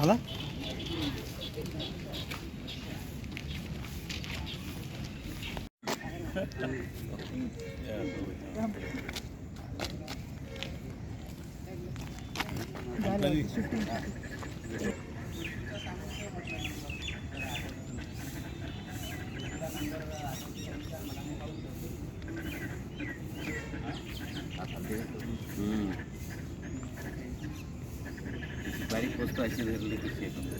आला बारीक वस्तू अशी धरली कशी आहे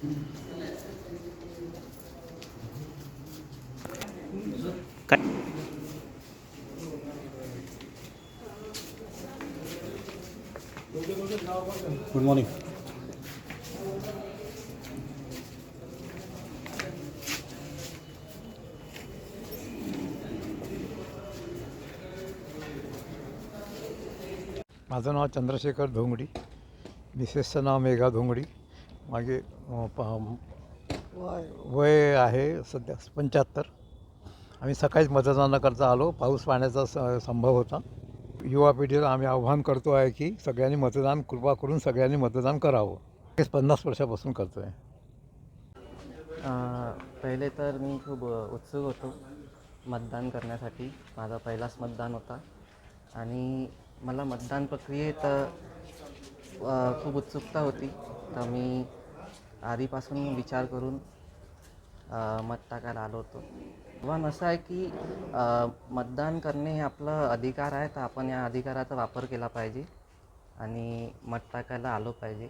गुड मॉर्निंग माझं नाव चंद्रशेखर धोंगडी. मिसेसचं नाव मेघा धोंगडी. प- वय- आहे सध्या पंच्याहत्तर. आम्ही सकाळीच मतदानाकरता आलो. पाऊस पाण्याचा स संभव होता. युवा पिढीला आम्ही आव्हान करतो आहे की सगळ्यांनी मतदान कृपा करून सगळ्यांनी मतदान करावं. हे पन्नास वर्षापासून करतो आहे अ, पहिले तर मी खूप उत्सुक होतो मतदान करण्यासाठी. माझा पहिलाच मतदान होता. आणि मला मतदान प्रक्रियेत खूप उत्सुकता होती. तर मी आधीपासून विचार करून मत टाकायला आलो होतो. आव्हान असं आहे की मतदान करणे हे आपलं अधिकार आहे तर आपण या अधिकाराचा वापर केला पाहिजे आणि मत टाकायला आलो पाहिजे.